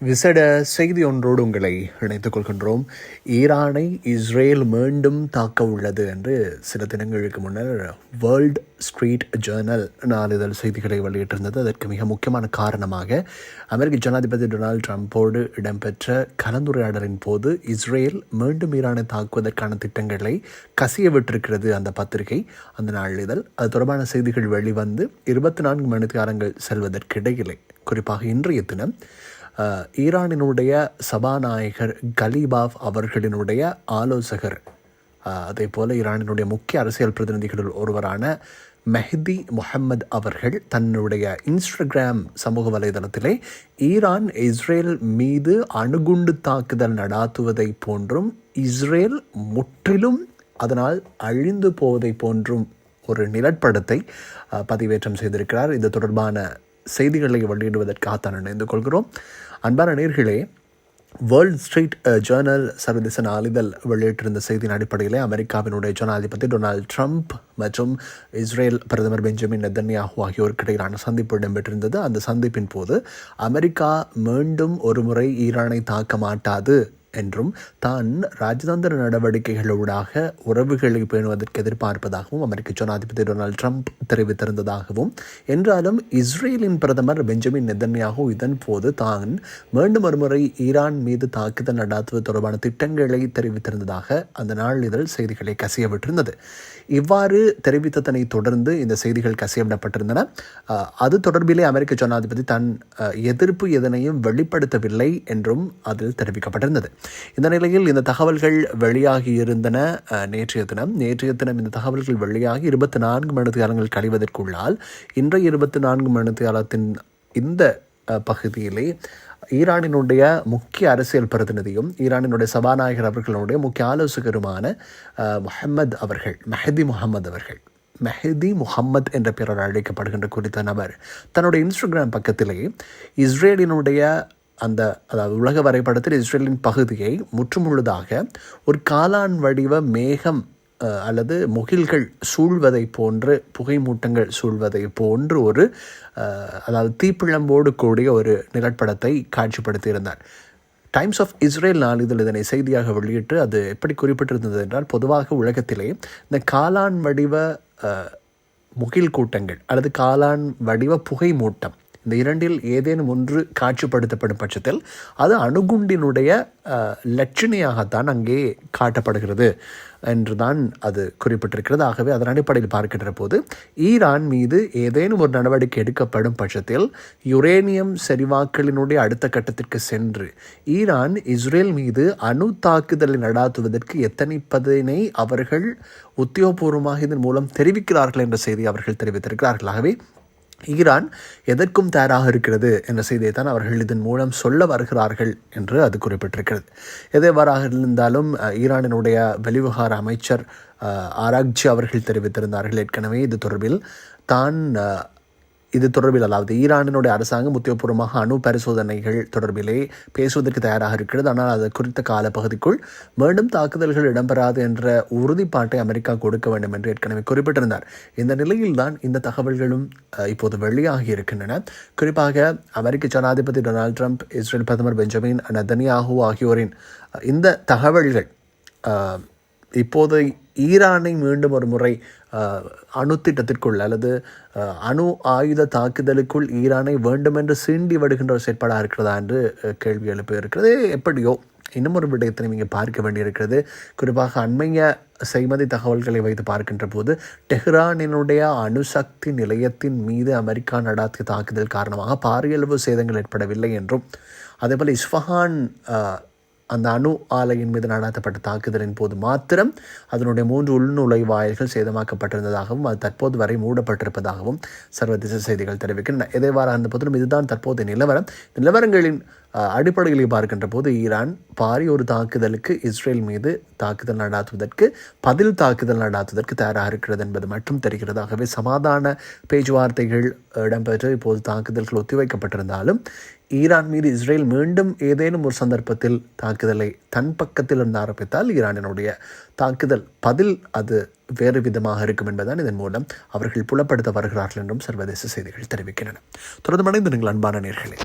விசட செய்தி ஒன்றோடு உங்களை இணைத்துக் கொள்கின்றோம். ஈரானை இஸ்ரேல் மீண்டும் தாக்க உள்ளது என்று சில தினங்களுக்கு முன்னர் வேர்ல்ட் ஸ்ட்ரீட் ஜேர்னல் நாளிதழ் செய்திகளை வெளியிட்டிருந்தது. அதற்கு மிக முக்கியமான காரணமாக அமெரிக்க ஜனாதிபதி டொனால்டு ட்ரம்ப்போடு இடம்பெற்ற கலந்துரையாடலின் போது இஸ்ரேல் மீண்டும் ஈரானை தாக்குவதற்கான திட்டங்களை கசிய விட்டிருக்கிறது அந்த பத்திரிகை. அந்த நாளிதழ் அது தொடர்பான செய்திகள் வெளிவந்து இருபத்தி நான்கு மணி நேரங்கள் செல்வதற்கிடையிலே குறிப்பாக இன்றைய தினம் ஈரானினுடைய சபாநாயகர் கலீபாவ் அவர்களினுடைய ஆலோசகர். அதே போல் ஈரானினுடைய முக்கிய அரசியல் பிரதிநிதிகளில் ஒருவரான மெஹதி முஹம்மது அவர்கள் தன்னுடைய இன்ஸ்டாகிராம் சமூக வலைதளத்திலே ஈரான் இஸ்ரேல் மீது அணுகுண்டு தாக்குதல் நடாத்துவதை போன்றும் இஸ்ரேல் முற்றிலும் அதனால் அழிந்து போவதை போன்றும் ஒரு நிலப்படத்தை பதிவேற்றம் செய்திருக்கிறார். இது தொடர்பான செய்திகளை வெளியிடுவதற்காகத்தான் இணைந்து கொள்கிறோம். அன்பான நேர்களே வேர்ல்ட் ஸ்ட்ரீட் ஜேர்னல் சர்வதேச நாளிதழ் வெளியிட்டிருந்த செய்தியின் அடிப்படையிலே அமெரிக்காவினுடைய ஜனாதிபதி டொனால்ட் ட்ரம்ப் மற்றும் இஸ்ரேல் பிரதமர் பெஞ்சமின் நெதன்யாஹூ ஆகியோருக்கு இடையிலான சந்திப்பு இடம்பெற்றிருந்தது. அந்த சந்திப்பின் போது அமெரிக்கா மீண்டும் ஒருமுறை ஈரானை தாக்க மாட்டாது என்றும் தான் ராஜதந்திர நடவடிக்கைகளூடாக உறவுகளை பேணுவதற்கு எதிர்பார்ப்பதாகவும் அமெரிக்க ஜனாதிபதி டொனால்ட் ட்ரம்ப் தெரிவித்திருந்ததாகவும் என்றாலும் இஸ்ரேலின் பிரதமர் பெஞ்சமின் நெதன்யாகு இதன் போது தான் மீண்டும் ஒருமுறை ஈரான் மீது தாக்குதல் நடாத்துவது தொடர்பான திட்டங்களை தெரிவித்திருந்ததாக அந்த நாளிதழ் செய்திகளை கசியவிட்டிருந்தது. இவ்வாறு தெரிவித்ததனை தொடர்ந்து இந்த செய்திகள் கசியவிடப்பட்டிருந்தன அது தொடர்பிலே அமெரிக்க ஜனாதிபதி தன் எதிர்ப்பு எதனையும் வெளிப்படுத்தவில்லை என்றும் அதில் தெரிவிக்கப்பட்டிருந்தது. இந்த நிலையில் இந்த தகவல்கள் வெளியாகி இருந்தன நேற்றைய தினம். நேற்றைய தினம் இந்த தகவல்கள் வெளியாகி இருபத்தி நான்கு மணி காலங்கள் கழிவதற்குள்ளால் இன்றைய இருபத்தி நான்கு மணி காலத்தின் இந்த பகுதியிலே ஈரானினுடைய முக்கிய அரசியல் பிரதிநிதியும் ஈரானினுடைய சபாநாயகர் அவர்களுடைய முக்கிய ஆலோசகருமான முஹம்மத் அவர்கள் மெஹதி முகமது அவர்கள் மெஹதி முகம்மத் என்ற பெயரால் அழைக்கப்படுகின்ற குறித்த நபர் தன்னுடைய இன்ஸ்டாகிராம் பக்கத்திலே இஸ்ரேலினுடைய அந்த அதாவது உலக வரைபடத்தில் இஸ்ரேலின் பகுதியை முற்றுமுழுதாக ஒரு காளான் வடிவ மேகம் அல்லது முகில்கள் சூழ்வதை போன்று புகைமூட்டங்கள் சூழ்வதை போன்று ஒரு அதாவது தீப்பிழம்போடு கூடிய ஒரு நிலப்படத்தை காட்சிப்படுத்தியிருந்தார். டைம்ஸ் ஆஃப் இஸ்ரேல் நாளிதழ் இதனை செய்தியாக வெளியிட்டு அது எப்படி குறிப்பிட்டிருந்தது என்றால் பொதுவாக உலகத்திலே இந்த காளான் வடிவ முகில் கூட்டங்கள் அல்லது காளான் வடிவ புகை மூட்டம் இந்த இரண்டில் ஏதேனும் ஒன்று காட்சிப்படுத்தப்படும் பட்சத்தில் அது அணுகுண்டினுடைய லட்சணியாகத்தான் அங்கே காட்டப்படுகிறது என்றுதான் அது குறிப்பிட்டிருக்கிறது. ஆகவே அதன் அடிப்படையில் பார்க்கின்ற போது ஈரான் மீது ஏதேனும் ஒரு நடவடிக்கை எடுக்கப்படும் பட்சத்தில் யுரேனியம் செறிவாக்களினுடைய அடுத்த கட்டத்திற்கு சென்று ஈரான் இஸ்ரேல் மீது அணு தாக்குதலை நடாத்துவதற்கு எத்தனைப்பதனை அவர்கள் உத்தியோகபூர்வமாக இதன் மூலம் தெரிவிக்கிறார்கள் என்ற செய்தி அவர்கள் தெரிவித்திருக்கிறார்கள். ஆகவே ஈரான் எதற்கும் தயாராக இருக்கிறது என்ற செய்தியை தான் அவர்கள் இதன் மூலம் சொல்ல வருகிறார்கள் என்று அது குறிப்பிட்டிருக்கிறது. எதேவாறாக இருந்தாலும் ஈரானினுடைய வெளிவிவகார அமைச்சர் ஆராக்ஜி அவர்கள் தெரிவித்திருந்தார்கள். ஏற்கனவே இது தொடர்பில் தான் இது தொடர்பில் அதாவது ஈரானினுடைய அரசாங்கம் உத்தியோகபூர்வமாக அணு பரிசோதனைகள் தொடர்பிலே பேசுவதற்கு தயாராக இருக்கிறது. ஆனால் அது குறித்த காலப்பகுதிக்குள் மீண்டும் தாக்குதல்கள் இடம்பெறாது என்ற உறுதிப்பாட்டை அமெரிக்கா கொடுக்க வேண்டும் என்று ஏற்கனவே குறிப்பிட்டிருந்தார். இந்த நிலையில்தான் இந்த தகவல்களும் இப்போது வெளியாகி இருக்கின்றன. குறிப்பாக அமெரிக்க ஜனாதிபதி டொனால்ட் ட்ரம்ப் இஸ்ரேல் பிரதமர் பெஞ்சமின் நெதன்யாஹூ ஆகியோரின் இந்த தகவல்கள் இப்போது ஈரானை மீண்டும் ஒரு முறை அணுத்திட்டத்திற்குள் அணு திட்டத்திற்குள் அல்லது அணு ஆயுத தாக்குதலுக்குள் ஈரானை வேண்டுமென்று சீண்டி வருகின்ற ஒரு செயற்பாடாக இருக்கிறதா என்று கேள்வி எழுப்ப இருக்கிறது எப்படியோ இன்னும் ஒரு விடயத்தை நீங்கள் பார்க்க வேண்டியிருக்கிறது. குறிப்பாக அண்மைய செய்மதி தகவல்களை வைத்து பார்க்கின்ற போது டெஹ்ரானினுடைய அணுசக்தி நிலையத்தின் மீது அமெரிக்கா நடாத்திய தாக்குதல் காரணமாக பாரியளவு சேதங்கள் ஏற்படவில்லை என்றும் அதேபோல் இஸ்ஃபஹான் அந்த அணு ஆலையின் மீது நடாத்தப்பட்ட தாக்குதலின் போது மாத்திரம் அதனுடைய மூன்று உள்நுழைவாயில்கள் சேதமாக்கப்பட்டிருந்ததாகவும் அது தற்போது வரை மூடப்பட்டிருப்பதாகவும் சர்வதேச செய்திகள் தெரிவிக்கின்றன. எதேவாறு அந்த போதிலும் இதுதான் தற்போதைய நிலவரம். நிலவரங்களின் அடிப்படையில் பார்க்கின்ற போது ஈரான் பாரிய ஒரு தாக்குதலுக்கு இஸ்ரேல் மீது தாக்குதல் நடாத்துவதற்கு பதில் தாக்குதல் நடாத்துவதற்கு தயாராக இருக்கிறது என்பது மட்டும் தெரிகிறது ஆகவே சமாதான பேச்சுவார்த்தைகள் இடம்பெற்று இப்போது தாக்குதல்கள் ஒத்திவைக்கப்பட்டிருந்தாலும் ஈரான் மீது இஸ்ரேல் மீண்டும் ஏதேனும் ஒரு சந்தர்ப்பத்தில் தாக்குதலை தன் பக்கத்தில் இருந்து ஆரம்பித்தால் ஈரானினுடைய தாக்குதல் பதில் அது வேறு விதமாக இருக்கும் என்பதுதான் இதன் மூலம் அவர்கள் புலப்படுத்த வருகிறார்கள் என்றும் சர்வதேச செய்திகள் தெரிவிக்கின்றன. தொடர்ந்து மறைந்து நீங்கள் அன்பான நேர்களே.